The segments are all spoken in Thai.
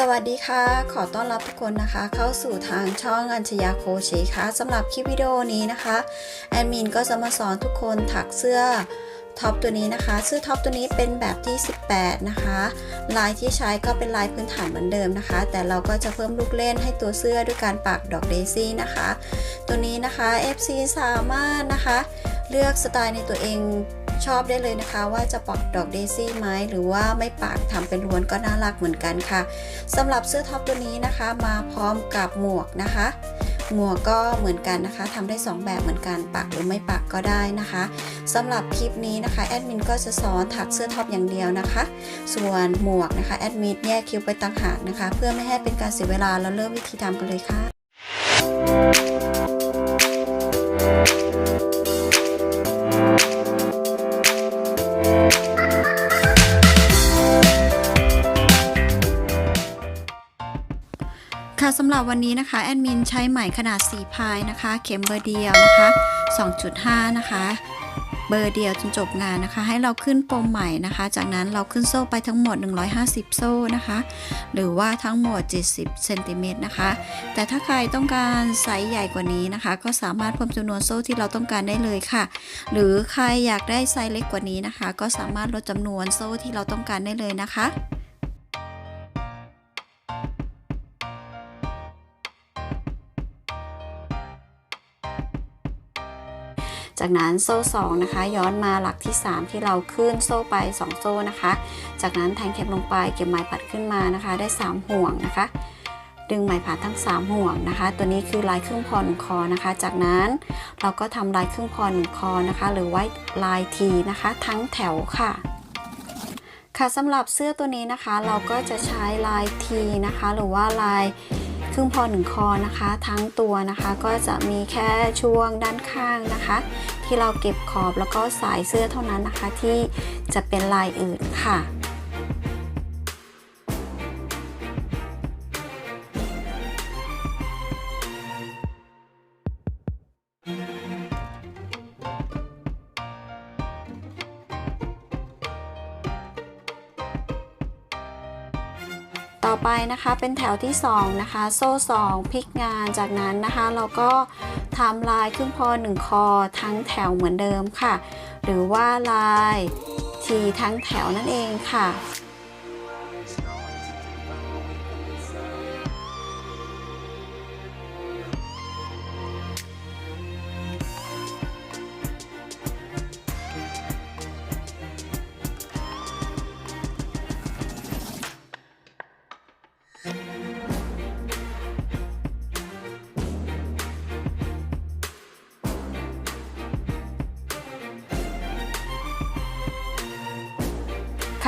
สวัสดีค่ะ ขอต้อนรับทุกคนนะคะ เข้าสู่ทางช่องอัญชยาโคเชค่ะสำหรับคลิปวิดีโอนี้นะคะ แอดมินก็จะมาสอนทุกคนถักเสื้อท็อปตัวนี้นะคะเสื้อท็อปตัวนี้เป็นแบบที่ 18 นะคะ ลายที่ใช้ก็เป็นลายพื้นฐานเหมือนเดิมนะคะ แต่เราก็จะเพิ่มลูกเล่นให้ตัวเสื้อด้วยการปักดอกเดซี่นะคะ ตัวนี้นะคะ FC สามารถนะคะ เลือกสไตล์ในตัวเองชอบได้เลยนะคะ ว่าจะปักดอกเดซี่ไหมหรือว่าไม่ปักทำเป็นล้วนก็น่ารักเหมือนกันค่ะสำหรับเสื้อท็อปตัวนี้นะคะ มาพร้อมกับหมวกนะคะ หมวกก็เหมือนกันนะคะทำได้ 2 แบบเหมือนกันปักหรือไม่ปักก็ได้นะคะสำหรับคลิปนี้นะคะแอดมินก็จะสอนถักเสื้อท็อปอย่างเดียวนะคะ ส่วนหมวกนะคะแอดมินแยกคิวไปต่างหากนะคะ เพื่อไม่ให้เป็นการเสียเวลาเราเริ่มวิธีทำกันเลยค่ะ หรับวันนี้นะคะแอดมินใช้ไหมขนาด 4 พายนะคะ เข็มเบอร์เดียวนะคะ 2.5 นะคะ เบอร์เดียวจนจบงานนะคะ ให้เราขึ้นปมใหม่นะคะ จากนั้นเราขึ้นโซ่ไปทั้งหมด 150 โซ่นะคะ หรือว่าทั้งหมด 70เซนติเมตรนะคะ แต่ถ้าใครต้องการไซส์ใหญ่กว่านี้นะคะ ก็สามารถเพิ่มจำนวนโซ่ที่เราต้องการได้เลยค่ะ หรือใครอยากได้ไซส์เล็กกว่านี้นะคะ ก็สามารถลดจำนวนโซ่ที่เราต้องการได้เลยนะคะ จากนั้นโซ่2นะคะ ย้อนมาหลักที่ 3 ที่เราขึ้นโซ่ไป 2 โซ่นะคะ จากนั้นแทงเข็มลงไปเก็บไหมผัดขึ้นมานะคะ ได้ 3 ห่วงนะคะ ดึงไหมผัดทั้ง 3 ห่วงนะคะ ตัวนี้คือลายครึ่งพอหนึ่งคอนะคะ จากนั้นเราก็ทำลายครึ่งพอหนึ่งคอนะคะ หรือว่าลายทีนะคะ ทั้งแถวค่ะค่ะสำหรับเสื้อตัวนี้นะคะ เราก็จะใช้ลายทีนะคะ หรือว่าลายครึ่งพอหนึ่งคอนะคะ ทั้งตัวนะคะ ก็จะมีแค่ช่วงด้านข้างนะคะ ที่เราเก็บขอบแล้วก็สายเสื้อเท่านั้นนะคะ ที่จะเป็นลายอื่นค่ะต่อไปนะคะเป็นแถวที่2นะคะโซ่2พลิกงานจากนั้นนะคะ เราก็ ทำลายครึ่งพอ1คอทั้งแถวเหมือนเดิมค่ะ หรือว่าลายทีทั้งแถวนั่นเองค่ะ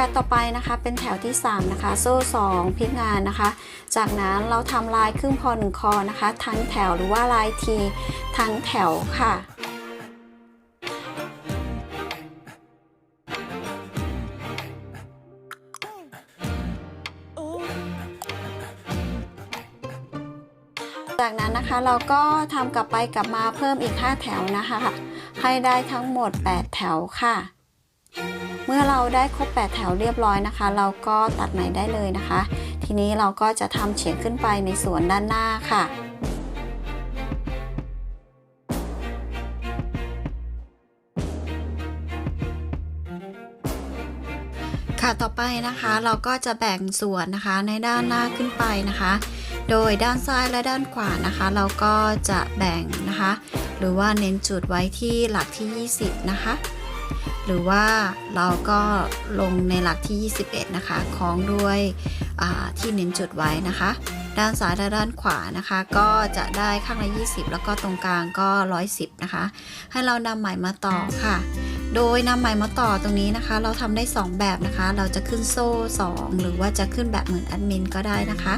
ค่ะต่อไปนะคะเป็นแถวที่ 3 นะคะ โซ่ 2พลิกงานนะคะ จากนั้นเราทำลายครึ่งพอหนึ่งคอนะคะ ทั้งแถวหรือว่าลายทีทั้งแถวค่ะจากนั้นนะคะเราก็ทำกลับไปกลับมาเพิ่มอีก 5 แถวนะคะ ให้ได้ทั้งหมด 8 แถวค่ะ เมื่อเราได้ครบ 8 แถวเรียบร้อยนะคะ เราก็ตัดไหมได้เลยนะคะ ทีนี้เราก็จะทำเฉียงขึ้นไปในส่วนด้านหน้าค่ะค่ะต่อไปนะคะเราก็จะแบ่งส่วนนะคะในด้านหน้าขึ้นไปนะคะ โดยด้านซ้ายและด้านขวานะคะ เราก็จะแบ่งนะคะ หรือว่าเน้นจุดไว้ที่หลักที่ 20 นะคะ หรือว่าเราก็ลงในหลักที่ 21 นะคะคล้องด้วยที่เน้นจุดไว้นะคะ ด้านซ้ายและด้านขวานะคะ ก็จะได้ข้างละ 20 แล้วก็ตรงกลางก็ 110 นะคะ ให้เรานำไหมมาต่อค่ะ โดยนำไหมมาต่อตรงนี้นะคะ เราทำได้ 2 แบบนะคะ เราจะขึ้นโซ่ 2 หรือว่าจะขึ้นแบบเหมือนแอดมินก็ได้นะคะ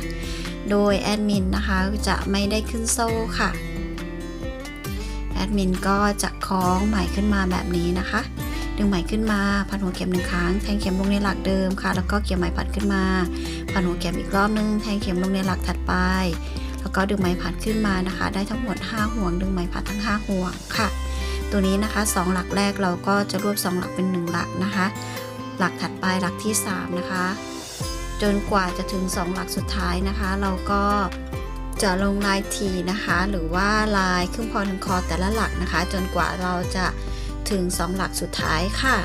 โดยแอดมินนะคะจะไม่ได้ขึ้นโซ่ค่ะแอดมินก็จะคล้องไหมขึ้นมาแบบนี้นะคะ ดึงไหมขึ้นมาพันหัวเข็มหนึ่งครั้งแทงเข็มลงในหลักเดิมค่ะ แล้วก็เกี่ยวไหมผัดขึ้นมาพันหัวเข็มอีกรอบนึงแทงเข็มลงในหลักถัดไป แล้วก็ดึงไหมผัดขึ้นมานะคะ ได้ทั้งหมด 5 ห่วง ดึงไหมผัดทั้ง 5 ห่วงค่ะ ตัวนี้นะคะ 2 หลักแรกเราก็จะรวบ 2 หลักเป็น 1 หลักนะคะ หลักถัดไปหลักที่ 3 นะคะ จนกว่าจะถึง 2 หลักสุดท้ายนะคะ เราก็จะลงลายทีนะคะ หรือว่าลายครึ่งพอหนึ่งคอแต่ละหลักนะคะ จนกว่าเราจะ ถึง 2 หลักสุดท้ายค่ะ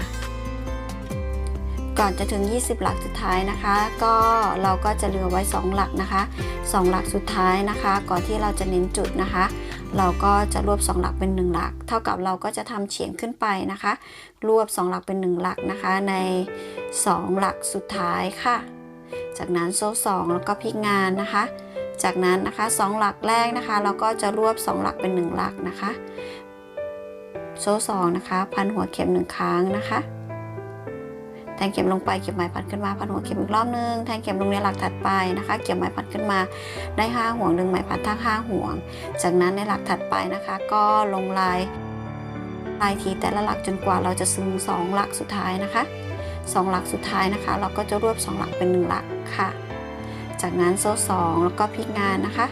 ก่อนจะถึง 20 หลักสุดท้ายนะคะ ก็เราก็จะเหลือไว้ 2 หลักนะคะ 2 หลักสุดท้ายนะคะ ก่อนที่เราจะเน้นจุดนะคะ เราก็จะรวบ 2 หลักเป็น 1 หลัก เท่ากับเราก็จะทำเฉียงขึ้นไปนะคะ รวบ 2 หลักเป็น 1 หลักนะคะ ใน 2 หลักสุดท้ายค่ะ จากนั้นโซ่2แล้วก็พลิกงานนะคะจากนั้นนะคะ 2 หลักแรกนะคะ เราก็จะรวบ 2 หลักเป็น 1 หลักนะคะ โซ่2นะคะ พันหัวเข็ม1ครั้งนะคะ แทงเข็มลงไปเก็บไม้พันขึ้นมา พันหัวเข็มอีกรอบนึง แทงเข็มลงในหลักถัดไปนะคะเก็บไม้พันขึ้นมา ได้ห้าห่วงดึงไม้พันทั้งห้าห่วง จากนั้นในหลักถัดไปนะคะ ก็ลงลายลายทีแต่ละหลักจนกว่าเราจะซึมสองหลักสุดท้ายนะคะสองหลักสุดท้ายนะคะ เราก็จะรวบสองหลักเป็นหนึ่งหลักค่ะ จากนั้นโซ่สองแล้วก็พลิกงานนะคะ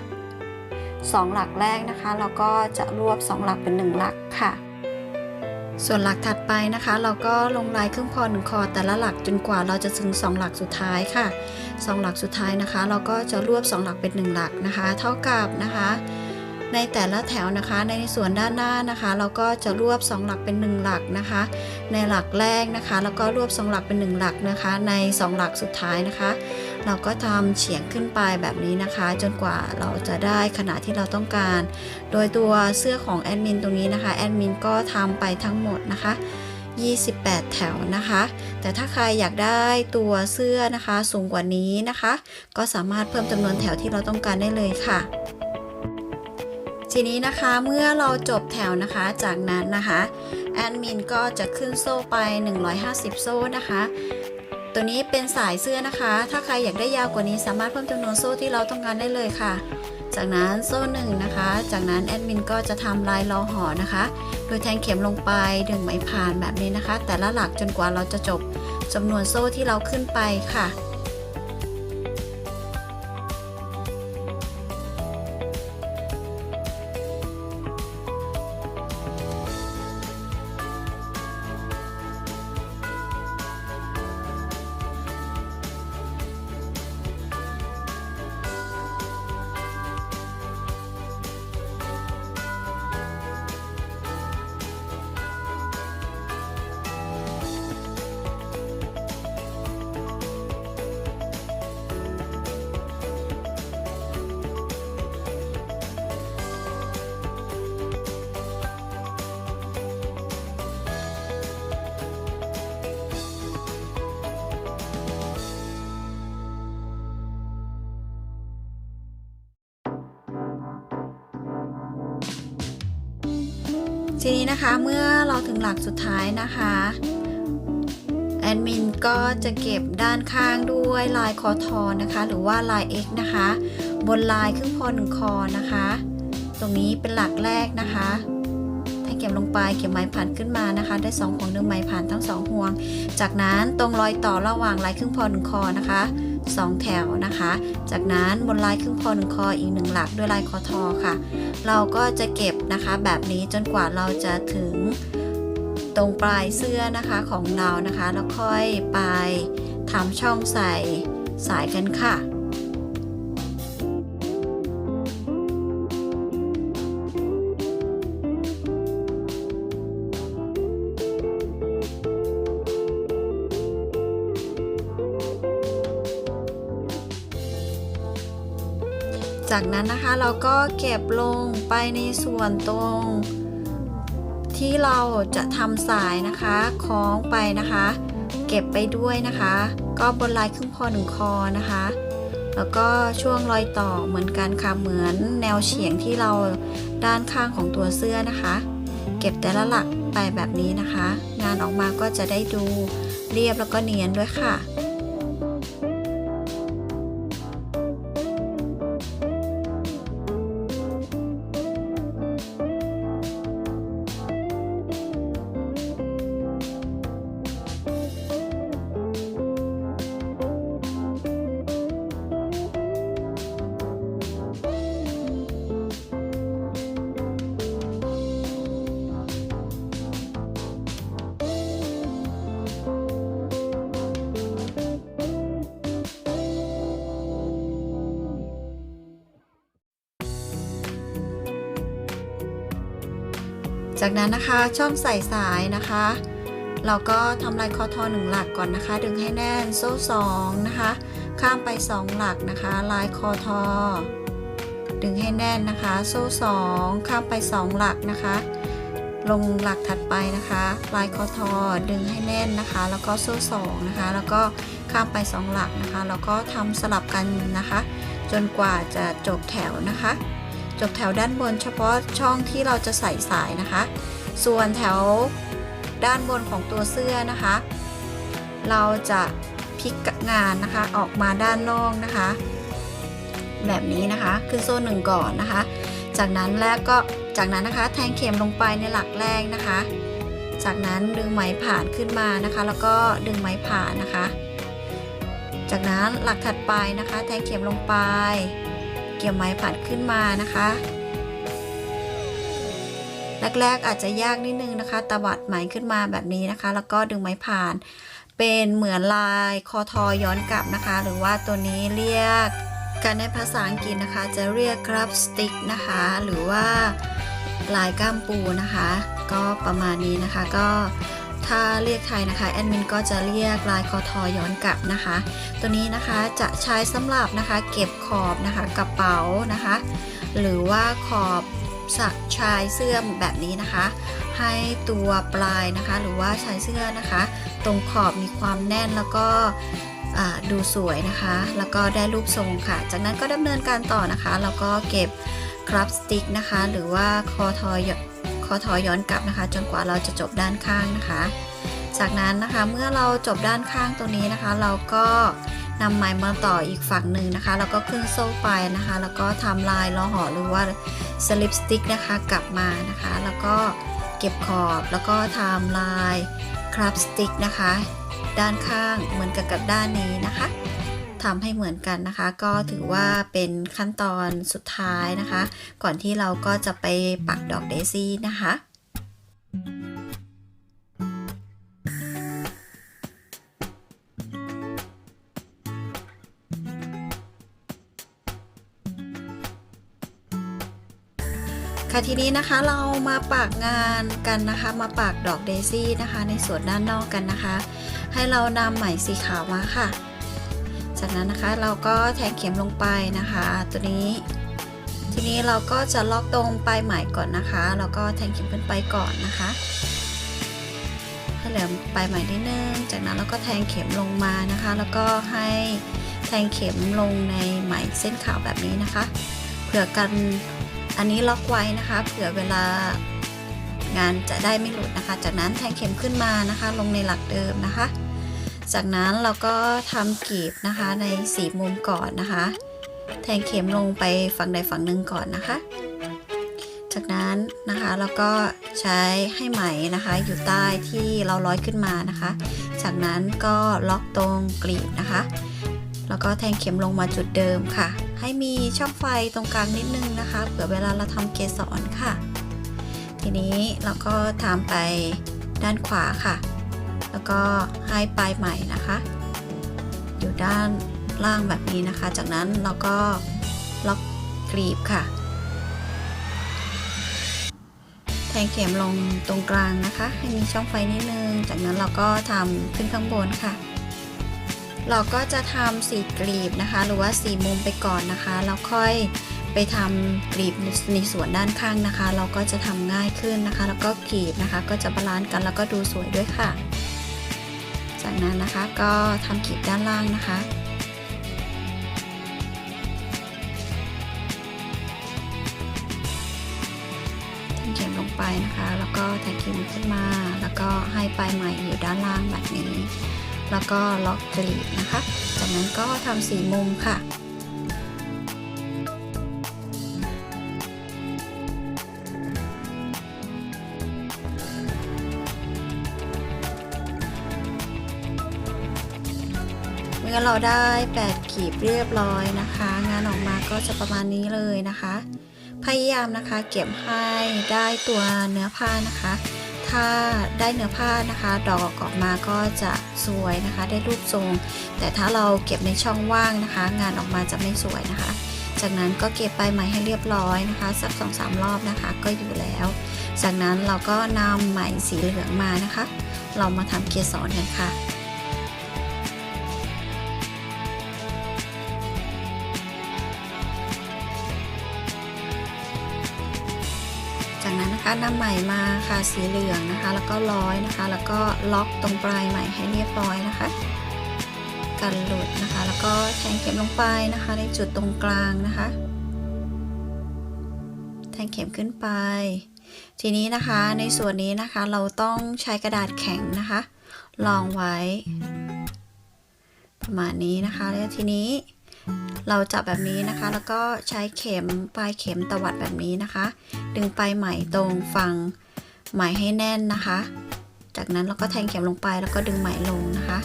สองหลักแรกนะคะ เราก็จะรวบสองหลักเป็นหนึ่งหลักค่ะ ส่วนหลักถัดไปนะคะ เราก็ลงลายครึ่งคอหนึ่งคอแต่ละหลักจนกว่าเราจะถึง 2 หลักสุดท้ายค่ะ 2 หลักสุดท้ายนะคะ เราก็จะรวบ 2 หลักเป็น 1 หลักนะคะ เท่ากับนะคะ ในแต่ละแถวนะคะ ในส่วนด้านหน้านะคะ เราก็จะรวบ 2 หลักเป็น 1 หลักนะคะ ในหลักแรกนะคะ แล้วก็รวบ 2 หลักเป็น 1 หลักนะคะ ใน 2 หลักสุดท้ายนะคะ เราก็ทำเฉียงขึ้นไปแบบนี้นะคะ จนกว่าเราจะได้ขนาดที่เราต้องการ โดยตัวเสื้อของแอดมินตรงนี้นะคะแอดมินก็ทำไปทั้งหมดนะคะ 28 แถวนะคะ แต่ถ้าใครอยากได้ตัวเสื้อนะคะสูงกว่านี้นะคะ ก็สามารถเพิ่มจำนวนแถวที่เราต้องการได้เลยค่ะทีนี้นะคะเมื่อเราจบแถวนะคะจากนั้นนะคะแอดมินก็จะขึ้นโซ่ไป 150 โซ่นะคะ ตัวนี้เป็นสายเสื้อนะคะ ถ้าใครอยากได้ยาวกว่านี้สามารถเพิ่มจำนวนโซ่ที่เราต้องการได้เลยค่ะ จากนั้นโซ่หนึ่งนะคะ จากนั้นแอดมินก็จะทำลายรอห่อนะคะ โดยแทงเข็มลงไปดึงไหมผ่านแบบนี้นะคะ แต่ละหลักจนกว่าเราจะจบจำนวนโซ่ที่เราขึ้นไปค่ะ ทีนี้นะคะเมื่อเราถึงหลักสุดท้ายนะคะแอดมินก็จะเก็บด้านข้างด้วยลายคอทอนะคะ หรือว่าลาย X นะคะ บนลายครึ่งคอหนึ่งคอนะคะ ตรงนี้เป็นหลักแรกนะคะให้เก็บลงไปเก็บไม้ผ่านขึ้นมานะคะ ได้2ห่วงดึงไม้ผ่านทั้ง2ห่วง จากนั้นตรงรอยต่อระหว่างลายครึ่งพอหนึ่งคอนะคะ สองแถวนะคะ จากนั้นบนลายครึ่งพอหนึ่งคออีกหนึ่งหลักด้วยลายคอทอค่ะ เราก็จะเก็บนะคะแบบนี้จนกว่าเราจะถึงตรงปลายเสื้อนะคะของเรานะคะ แล้วค่อยไปทำช่องใส่สายกันค่ะ จากนั้นนะคะเราก็เก็บลงไปในส่วนตรง ที่เราจะทำสายนะคะคล้องไปนะคะ เก็บไปด้วยนะคะ ก็บนลายครึ่งคอหนึ่งคอนะคะ แล้วก็ช่วงรอยต่อเหมือนกันค่ะเหมือนแนวเฉียงที่เราด้านข้างของตัวเสื้อนะคะ เก็บแต่ละหลักไปแบบนี้นะคะ งานออกมาก็จะได้ดูเรียบแล้วก็เนียนด้วยค่ะ จากนั้นนะคะช่องใส่สายนะคะ เราก็ทำลายคอทอหนึ่งหลักก่อนนะคะ ดึงให้แน่นโซ่สองนะคะ ข้ามไปสองหลักนะคะ ลายคอทอ ดึงให้แน่นนะคะ โซ่สองข้ามไปสองหลักนะคะ ลงหลักถัดไปนะคะ ลายคอทอ ดึงให้แน่นนะคะ แล้วก็โซ่สองนะคะ แล้วก็ข้ามไปสองหลักนะคะ แล้วก็ทำสลับกันนะคะ จนกว่าจะจบแถวนะคะ จบแถวด้านบนเฉพาะช่องที่เราจะใส่สายนะคะ ส่วนแถวด้านบนของตัวเสื้อนะคะ เราจะพลิกงานนะคะออกมาด้านนอกนะคะ แบบนี้นะคะขึ้นโซ่หนึ่งก่อนนะคะ จากนั้นแรกก็จากนั้นนะคะ แทงเข็มลงไปในหลักแรกนะคะ จากนั้นดึงไหมผ่านขึ้นมานะคะ แล้วก็ดึงไหมผ่านนะคะ จากนั้นหลักถัดไปนะคะ แทงเข็มลงไป เกี่ยวไหมผ่านขึ้นมานะคะแรกๆอาจจะยากนิดนึงนะคะตวัดไหมขึ้นมาแบบนี้นะคะ แล้วก็ดึงไหมผ่าน เป็นเหมือนลายคอทอย้อนกลับนะคะ หรือว่าตัวนี้เรียกกันในภาษาอังกฤษนะคะ จะเรียกครับสติ๊กนะคะ หรือว่าลายก้ามปูนะคะ ก็ประมาณนี้นะคะก็ ถ้าเรียกไทยนะคะแอดมินก็จะเรียกลายคอทอย้อนกลับนะคะ ตัวนี้นะคะจะใช้สำหรับนะคะเก็บขอบนะคะกระเป๋านะคะ หรือว่าขอบสักชายเสื้อแบบนี้นะคะ ให้ตัวปลายนะคะ หรือว่าชายเสื้อนะคะ ตรงขอบมีความแน่นแล้วก็ดูสวยนะคะ แล้วก็ได้รูปทรงค่ะ จากนั้นก็ดำเนินการต่อนะคะ แล้วก็เก็บครับสติ๊กนะคะ หรือว่าคอทอย คอทอย้อนกลับนะคะ จนกว่าเราจะจบด้านข้างนะคะ จากนั้นนะคะเมื่อเราจบด้านข้างตรงนี้นะคะ เราก็นำไม้มาต่ออีกฝั่งหนึ่งนะคะ แล้วก็ขึ้นโซ่ไปนะคะ แล้วก็ทำลายล้อห่อหรือว่าสลิปสติ๊กนะคะกลับมานะคะ แล้วก็เก็บขอบแล้วก็ทำลายครับสติ๊กนะคะ ด้านข้างเหมือนกับกับด้านนี้นะคะ ทำให้เหมือนกันนะคะ ก็ถือว่าเป็นขั้นตอนสุดท้ายนะคะ ก่อนที่เราก็จะไปปักดอกเดซี่นะคะค่ะทีนี้นะคะเรามาปากงานกันนะคะ มาปากดอกเดซี่นะคะ ในส่วนด้านนอกกันนะคะ ให้เรานำไหมสีขาวมาค่ะ จากนั้นนะคะเราก็แทงเข็มลงไปนะคะ ตัวนี้ ทีนี้เราก็จะล็อกตรงปลายไหมก่อนนะคะแล้วก็แทงเข็มขึ้นไปก่อนนะคะให้เหลือปลายไหมนิดนึงจากนั้นเราก็แทงเข็มลงมานะคะ แล้วก็ให้แทงเข็มลงในไหมเส้นขาวแบบนี้นะคะ เผื่อกันอันนี้ล็อกไว้นะคะ เผื่อเวลางานจะได้ไม่หลุดนะคะ จากนั้นแทงเข็มขึ้นมานะคะ ลงในหลักเดิมนะคะ จากนั้นเราก็ทำกีบนะคะในสีมุมก่อนนะคะ แทงเข็มลงไปฝั่งใดฝั่งหนึ่งก่อนนะคะ จากนั้นนะคะเราก็ใช้ให้ไหมนะคะอยู่ใต้ที่เราร้อยขึ้นมานะคะ จากนั้นก็ล็อกตรงกลีบนะคะ แล้วก็แทงเข็มลงมาจุดเดิมค่ะ ให้มีช่องไฟตรงกลางนิดนึงนะคะ เผื่อเวลาเราทำเกสรค่ะ ทีนี้เราก็ทำไปด้านขวาค่ะ แล้วก็ให้ปลายใหม่นะคะ อยู่ด้านล่างแบบนี้นะคะ จากนั้นเราก็ล็อกกลีบค่ะ แทงเข็มลงตรงกลางนะคะ ให้มีช่องไฟนิดนึง จากนั้นเราก็ทำขึ้นข้างบนค่ะ เราก็จะทำสีกลีบนะคะ หรือว่าสีมุมไปก่อนนะคะ แล้วค่อยไปทำกลีบในส่วนด้านข้างนะคะ เราก็จะทำง่ายขึ้นนะคะ แล้วก็กลีบนะคะ ก็จะบาลานซ์กันแล้วก็ดูสวยด้วยค่ะ จากนั้นนะคะก็ทำกลีบด้านล่างนะคะแทงเข็มลงไปนะคะ แล้วก็แทงเข็มขึ้นมา แล้วก็ให้ปลายไหมอยู่ด้านล่างแบบนี้ แล้วก็ล็อกกลีบนะคะ จากนั้นก็ทำสีมุมค่ะ เมื่อเราได้ 8 ขีบเรียบร้อยนะคะ งานออกมาก็จะประมาณนี้เลยนะคะ พยายามนะคะเก็บให้ได้ตัวเนื้อผ้านะคะ ถ้าได้เนื้อผ้านะคะ ดอกออกมาก็จะสวยนะคะ ได้รูปทรง แต่ถ้าเราเก็บในช่องว่างนะคะ งานออกมาจะไม่สวยนะคะ จากนั้นก็เก็บไปใหม่ให้เรียบร้อยนะคะ สักสองสามรอบนะคะ ก็อยู่แล้ว จากนั้นเราก็นำไหมสีเหลืองมานะคะ เรามาทำเกสรกันค่ะ นั้นนะคะนำไหมมาค่ะสีเหลืองนะคะ แล้วก็ร้อยนะคะ แล้วก็ล็อกตรงปลายไหมให้เรียบร้อยนะคะ กันหลุดนะคะ แล้วก็แทงเข็มลงไปนะคะ ในจุดตรงกลางนะคะ แทงเข็มขึ้นไป ทีนี้นะคะในส่วนนี้นะคะเราต้องใช้กระดาษแข็งนะคะรองไว้ ประมาณนี้นะคะแล้วทีนี้ เราจับแบบนี้นะคะ แล้วก็ใช้เข็มปลายเข็มตวัดแบบนี้นะคะ ดึงปลายไหมตรงฝั่งไหมให้แน่นนะคะ จากนั้นเราก็แทงเข็มลงไปแล้วก็ดึงไหมลงนะคะ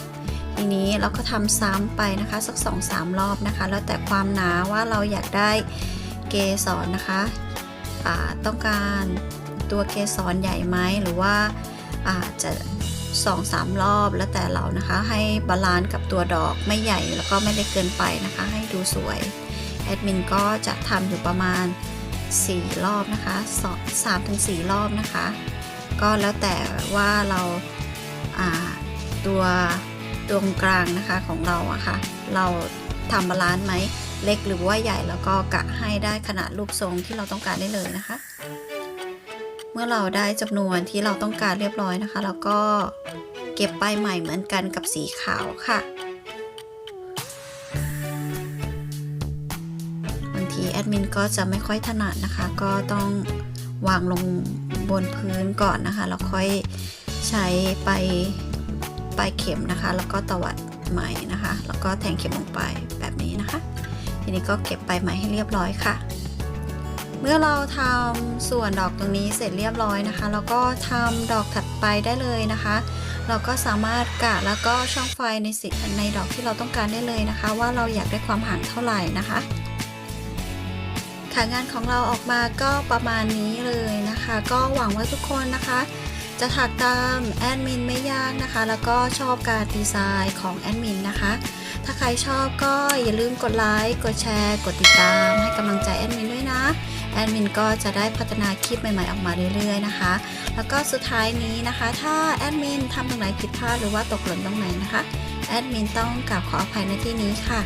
ทีนี้เราก็ทำซ้ำไปนะคะสัก2อสามรอบนะคะ แล้วแต่ความหนาว่าเราอยากได้เกสรนะคะต้องการตัวเกสรใหญ่ไหมหรือว่าอาจจะ 2อสามรอบแล้วแต่เรานะคะ ให้บาลานซ์กับตัวดอกไม่ใหญ่แล้วก็ไม่เล็กเกินไปนะคะ ให้ดูสวยแอดมินก็จะทำอยู่ประมาณ 4 รอบนะคะสามถึงสรอบนะคะ ก็แล้วแต่ว่าเราาตัวตรงกลางนะคะของเราอะค่ะ เราทำบาลานซ์ไหมเล็กหรือว่าใหญ่แล้วก็กะให้ได้ขนาดรูปทรงที่เราต้องการได้เลยนะคะ มื่อเราได้จำนวนที่เราต้องการเรียบร้อยนะคะแล้วก็เก็บป้ายใหม่เหมือนกันกับสีขาวค่ะบางทีแอดมินก็จะไม่ค่อยถนัดนะคะ ก็ต้องวางลงบนพื้นก่อนนะคะ แล้วค่อยใช้ไปปลายเข็มนะคะ แล้วก็ตวัดไหม่นะคะ แล้วก็แทงเข็มลงไปแบบนี้นะคะ ทีนี้ก็เก็บปลายไหม่ให้เรียบร้อยค่ะ เมื่อเราทำส่วนดอกตรงนี้เสร็จเรียบร้อยนะคะ แล้วก็ทำดอกถัดไปได้เลยนะคะ เราก็สามารถกะแล้วก็ช่องไฟในสิในดอกที่เราต้องการได้เลยนะคะ ว่าเราอยากได้ความห่างเท่าไหร่นะคะค่ะงานของเราออกมาก็ประมาณนี้เลยนะคะ ก็หวังว่าทุกคนนะคะ จะถักตามแอดมินไม่ยากนะคะ แล้วก็ชอบการดีไซน์ของแอดมินนะคะถ้าใครชอบก็อย่าลืมกดไลค์ กดแชร์ กดติดตามให้กำลังใจแอดมินด้วยนะ แอดมินก็จะได้พัฒนาคลิปใหม่ๆออกมาเรื่อยๆนะคะ แล้วก็สุดท้ายนี้นะคะ ถ้าแอดมินทำตรงไหนผิดพลาดหรือว่าตกหล่นตรงไหนนะคะแอดมินต้องกราบขออภัยในที่นี้ค่ะ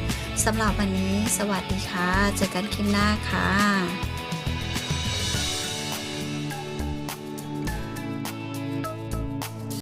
สำหรับวันนี้ สวัสดีค่ะ เจอกันคลิปหน้าค่ะ